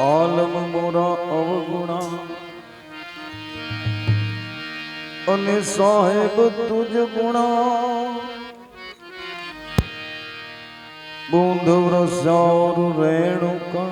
આલમ મોરા અવગુણા અને સાહેબ તુજ ગુણા બુંદ રસાર રેણુકા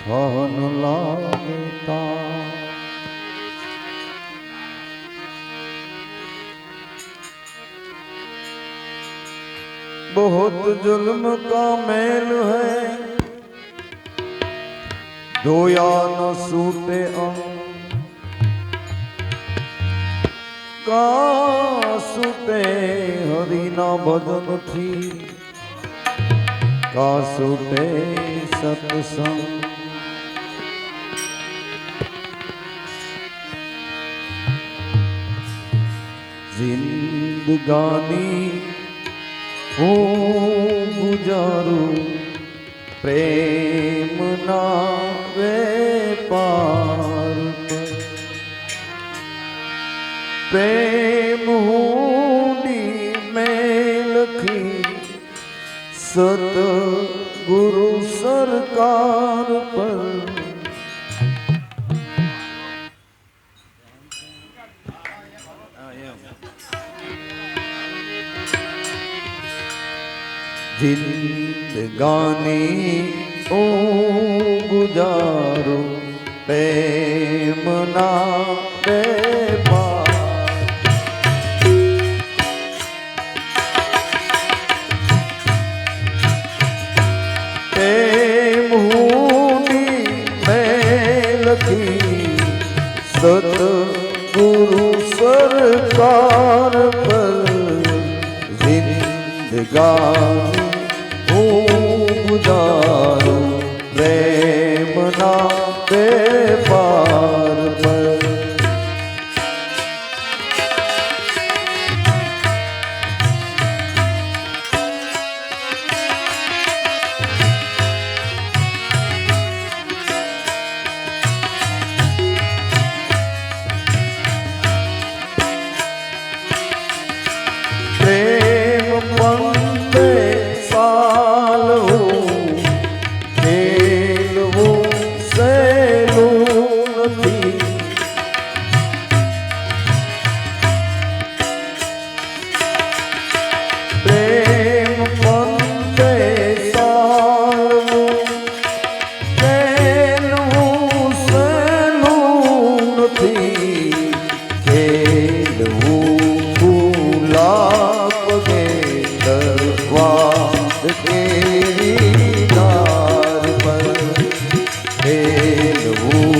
થન લાગતા बहुत जुल्म का मेल है ધોયા ન સૂટે અંગ. કા સૂટે હરિના ભજનથી કા સૂટે સત્સંગ. જિંદગાની હું ગુજારું પ્રેમના વેપાર. પર પ્રેમ હુંડી મેં લખી સત ગુરુ સરકાર પર. જિંદગાની ઓ ગુજારો પ્રેમના પ્રેમ હુંડી મેં સત ગુરુ સરકાર પર જિંદગાની પ્રેમ પંદે Oh.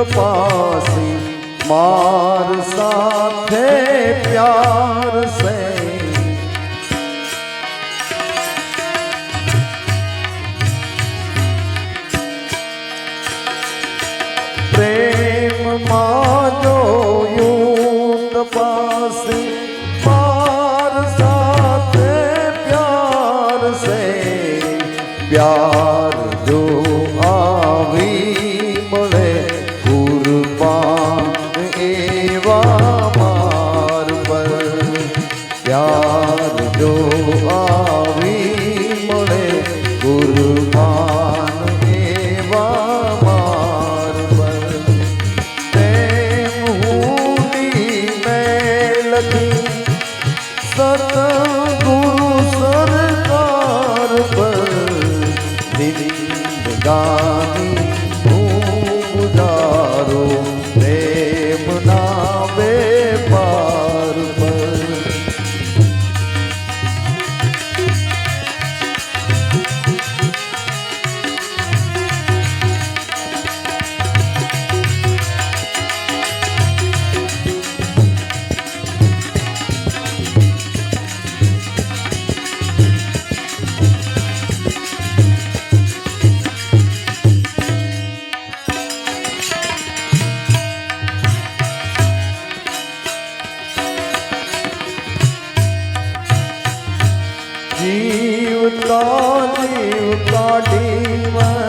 તપાસી માર સાથે પ્યાર સે પ્રેમમાં જોયું તપાસી માર સાથે પ્યાર સે પ્યાર જીવ કાઢી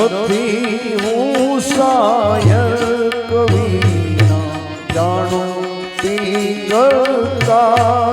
નથી હું શાયર કવિ જાણું તી કાયદા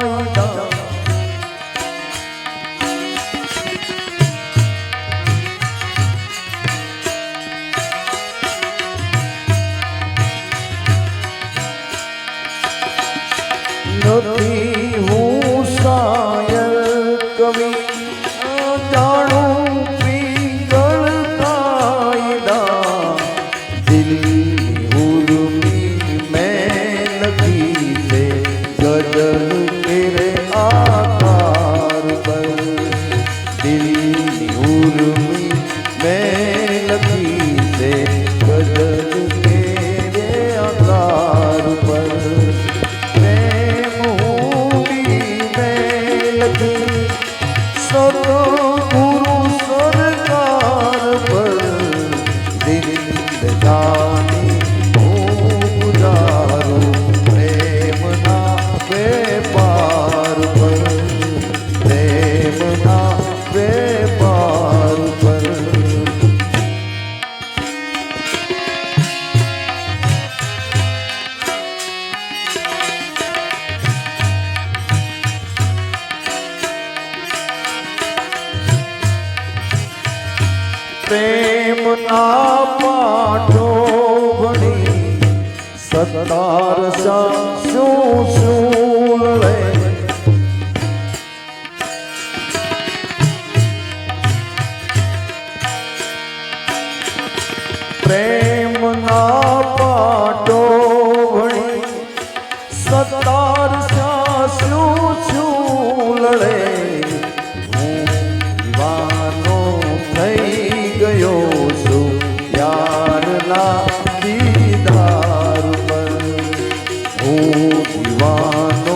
પ્રેમના પાઠો ભણી સતાર શું શું લે. પ્રેમના પાઠો ભણી સતાર શું জানো